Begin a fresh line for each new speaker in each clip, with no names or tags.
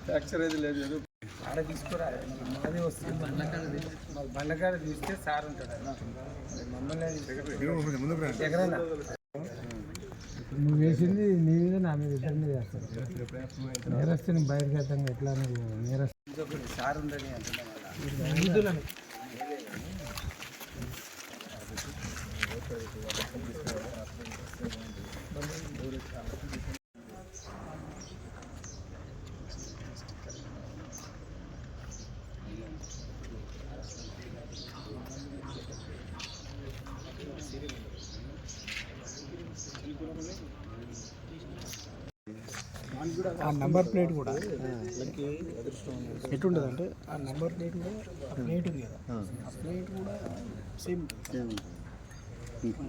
Fracture అయితే లేదు
ఆడ తీసుకురా మాది వస్తుంది మాది బండకాడ చూస్తే సార్ ఉంటాడు మమ్మల్ని ఎక్కడైనా. నువ్వు వేసింది నీ మీద నా మీద ఇద్దరి మీద వేస్తాను నేరస్తుని బయటకెళ్తాను ఎట్లా నువ్వు నేరస్తు ఆ నంబర్ ప్లేట్ కూడా. ఎటుంటుంది అంటే ఆ నంబర్ ప్లేట్ కూడా ఆ ప్లేట్ ఉంది కదా. ఆ. ప్లేట్ కూడా సేమ్
ఇక్కడ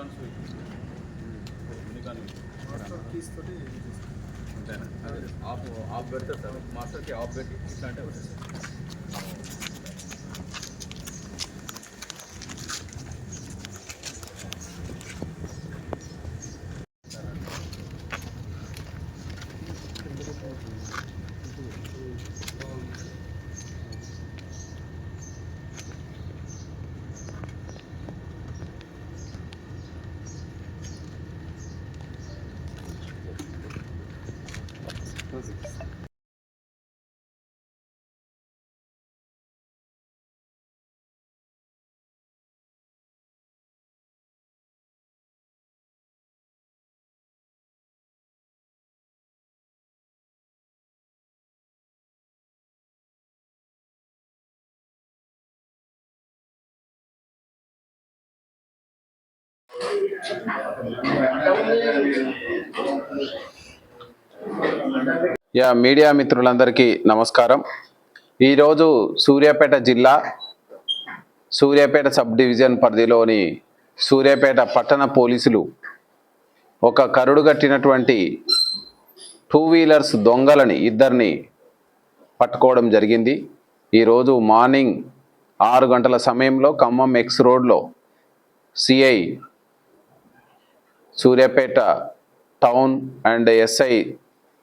మేజర్గా యూనికార్న్స్ యూనికార్న్
తీసుకొని
అంతేనా అదే ఆఫ్ ఆఫ్ పెడతారు సార్ మాస్టర్కి ఆఫ్ పెట్టి ఇట్లా అంటే
యా మీడియా మిత్రులందరికీ నమస్కారం. ఈరోజు సూర్యాపేట జిల్లా సూర్యాపేట సబ్ డివిజన్ పరిధిలోని సూర్యాపేట పట్టణ పోలీసులు ఒక కరుడుగట్టినటువంటి టూ వీలర్స్ దొంగలని ఇద్దరిని పట్టుకోవడం జరిగింది. ఈరోజు మార్నింగ్ ఆరు గంటల సమయంలో ఖమ్మం ఎక్స్ రోడ్లో CI Suryapet town and SI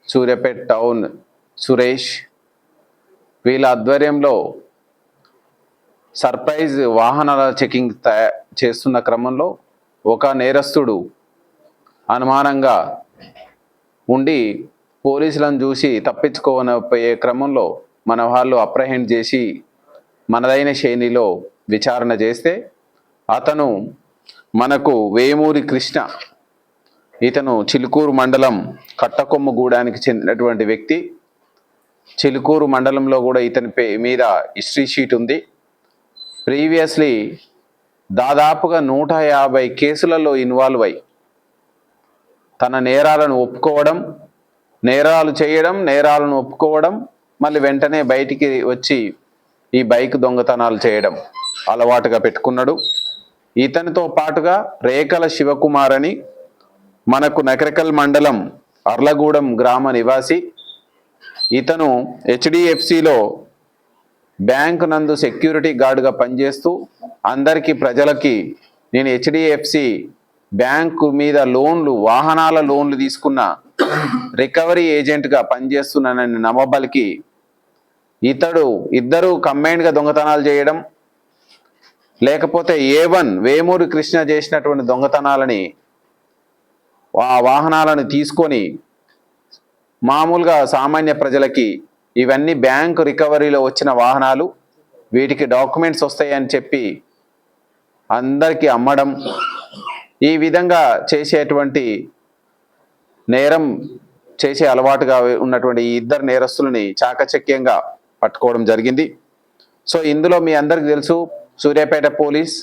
Suryapet town Suresh. వీళ్ళ ఆధ్వర్యంలో సర్ప్రైజ్ వాహనాల చెకింగ్ తయా చేస్తున్న క్రమంలో ఒక నేరస్తుడు అనుమానంగా ఉండి పోలీసులను చూసి తప్పించుకోనపోయే క్రమంలో మన వాళ్ళు అప్రహెండ్ చేసి మనదైన శైలిలో విచారణ చేస్తే అతను మనకు వేమూరి కృష్ణ ఇతను చిలుకూరు మండలం కట్టకొమ్ము గూడానికి చెందినటువంటి వ్యక్తి. చిలుకూరు మండలంలో కూడా ఇతని పే మీద హిస్టరీ షీట్ ఉంది. ప్రీవియస్లీ దాదాపుగా నూట యాభై కేసులలో ఇన్వాల్వ్ అయి తన నేరాలను ఒప్పుకోవడం నేరాలు చేయడం నేరాలను ఒప్పుకోవడం మళ్ళీ వెంటనే బయటికి వచ్చి ఈ బైక్ దొంగతనాలు చేయడం అలవాటుగా పెట్టుకున్నాడు. ఇతనితో పాటుగా రేఖల శివకుమార్ అని మనకు నకరకల్ మండలం అర్లగూడెం గ్రామ నివాసి. ఇతను హెచ్డిఎఫ్సిలో బ్యాంకు నందు సెక్యూరిటీ గార్డుగా పనిచేస్తూ అందరికీ ప్రజలకి నేను హెచ్డిఎఫ్సి బ్యాంకు మీద లోన్లు వాహనాల లోన్లు తీసుకున్న రికవరీ ఏజెంట్గా పనిచేస్తున్నానని నమ్మబలికి ఇతడు ఇద్దరు కంబైన్డ్గా దొంగతనాలు చేయడం లేకపోతే ఏ వన్ వేమూరి కృష్ణ చేసినటువంటి దొంగతనాలని ఆ వాహనాలను తీసుకొని మామూలుగా సామాన్య ప్రజలకి ఇవన్నీ బ్యాంకు రికవరీలో వచ్చిన వాహనాలు వీటికి డాక్యుమెంట్స్ వస్తాయని చెప్పి అందరికీ అమ్మడం ఈ విధంగా చేసేటువంటి నేరం చేసే అలవాటుగా ఉన్నటువంటి ఈ ఇద్దరు నేరస్తులని చాకచక్యంగా పట్టుకోవడం జరిగింది. సో ఇందులో మీ అందరికి తెలుసు సూర్యాపేట పోలీస్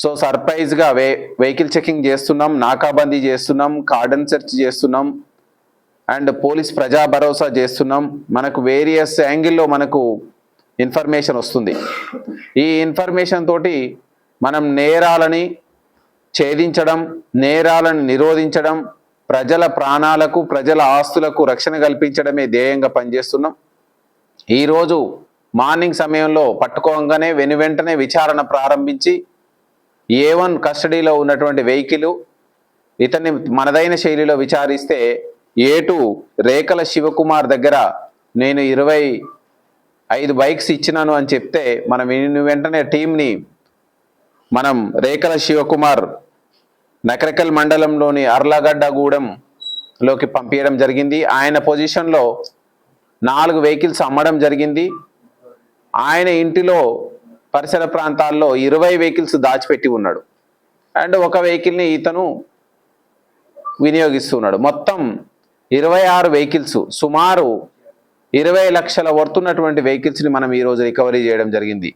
సో సర్ప్రైజ్గా వే వెహికల్ చెకింగ్ చేస్తున్నాం నాకాబందీ చేస్తున్నాం కార్డన్ సెర్చ్ చేస్తున్నాం అండ్ పోలీస్ ప్రజా భరోసా చేస్తున్నాం. మనకు వేరియస్ యాంగిల్లో మనకు ఇన్ఫర్మేషన్ వస్తుంది. ఈ ఇన్ఫర్మేషన్ తోటి మనం నేరాలని ఛేదించడం నేరాలను నిరోధించడం ప్రజల ప్రాణాలకు ప్రజల ఆస్తులకు రక్షణ కల్పించడమే ధ్యేయంగా పనిచేస్తున్నాం. ఈరోజు మార్నింగ్ సమయంలో పట్టుకోగానే వెను వెంటనే విచారణ ప్రారంభించి ఏ వన్ కస్టడీలో ఉన్నటువంటి వెహికల్ ఇతన్ని మనదైన శైలిలో విచారిస్తే ఏటు రేఖల శివకుమార్ దగ్గర నేను ఇరవై ఐదు బైక్స్ ఇచ్చినాను అని చెప్తే మనం వెంటనే టీంని మనం రేఖల శివకుమార్ నకరకల్ మండలంలోని అర్లగడ్డగూడెంలోకి పంపించడం జరిగింది. ఆయన పొజిషన్లో నాలుగు వెహికల్స్ అమ్మడం జరిగింది. ఆయన ఇంటిలో పరిసర ప్రాంతాల్లో ఇరవై వెహికల్స్ దాచిపెట్టి ఉన్నాడు. అండ్ ఒక వెహికల్ని ఇతను వినియోగిస్తున్నాడు. మొత్తం ఇరవై ఆరు వెహికల్స్ సుమారు ఇరవై లక్షల వర్తున్నటువంటి వెహికల్స్ని మనం ఈరోజు రికవరీ చేయడం జరిగింది.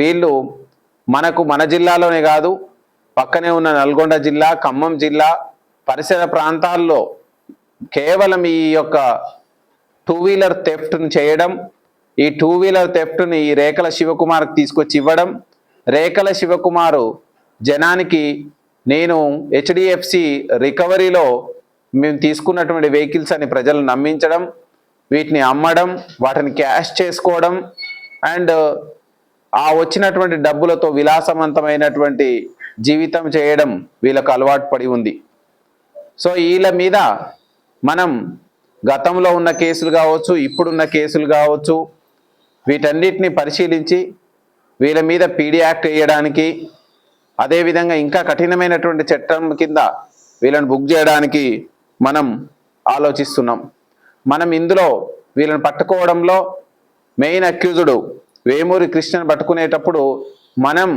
వీళ్ళు మనకు మన జిల్లాలోనే కాదు పక్కనే ఉన్న నల్గొండ జిల్లా ఖమ్మం జిల్లా పరిసర ప్రాంతాల్లో కేవలం ఈ యొక్క టూ వీలర్ థెఫ్ట్ను చేయడం ఈ టూ వీలర్ థెఫ్ట్ని ఈ రేఖల శివకుమార్కి తీసుకొచ్చి ఇవ్వడం. రేఖల శివకుమారు జనానికి నేను హెచ్డిఎఫ్సి రికవరీలో మేము తీసుకున్నటువంటి వెహికల్స్ అని ప్రజలను నమ్మించడం వీటిని అమ్మడం వాటిని క్యాష్ చేసుకోవడం అండ్ ఆ వచ్చినటువంటి డబ్బులతో విలాసవంతమైనటువంటి జీవితం చేయడం వీళ్ళకు అలవాటు పడి ఉంది. సో వీళ్ళ మీద మనం గతంలో ఉన్న కేసులు కావచ్చు ఇప్పుడున్న కేసులు కావచ్చు వీటన్నిటిని పరిశీలించి వీళ్ళ మీద పీడీ యాక్ట్ వేయడానికి అదేవిధంగా ఇంకా కఠినమైనటువంటి చట్టం కింద వీళ్ళని బుక్ చేయడానికి మనం ఆలోచిస్తున్నాం. మనం ఇందులో వీళ్ళని పట్టుకోవడంలో మెయిన్ అక్యూజుడు వేమూరి కృష్ణను పట్టుకునేటప్పుడు మనం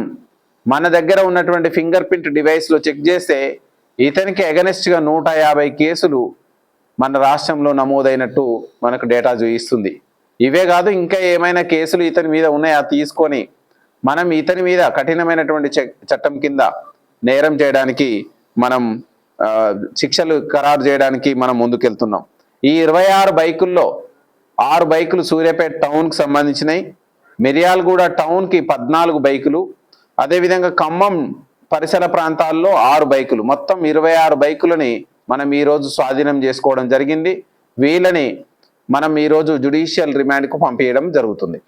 మన దగ్గర ఉన్నటువంటి ఫింగర్ ప్రింట్ డివైస్లో చెక్ చేస్తే ఇతనికి అగనెస్ట్గా నూట యాభై కేసులు మన రాష్ట్రంలో నమోదైనట్టు మనకు డేటా చూపిస్తుంది. ఇవే కాదు ఇంకా ఏమైనా కేసులు ఇతని మీద ఉన్నాయా? తీసుకొని మనం ఇతని మీద కఠినమైనటువంటి చ- చట్టం కింద నేరం చేయడానికి మనం శిక్షలు ఖరారు చేయడానికి మనం ముందుకెళ్తున్నాం. ఈ ఇరవై ఆరు బైకుల్లో ఆరు బైకులు సూర్యాపేట టౌన్కి సంబంధించినవి మిర్యాలగూడ టౌన్కి పద్నాలుగు బైకులు. అదేవిధంగా ఖమ్మం పరిసర ప్రాంతాల్లో ఆరు బైకులు. మొత్తం ఇరవై ఆరు బైకులని మనం ఈరోజు స్వాధీనం చేసుకోవడం జరిగింది. వీళ్ళని మనం ఈరోజు జుడిషియల్ రిమాండ్కు పంపించడం జరుగుతుంది.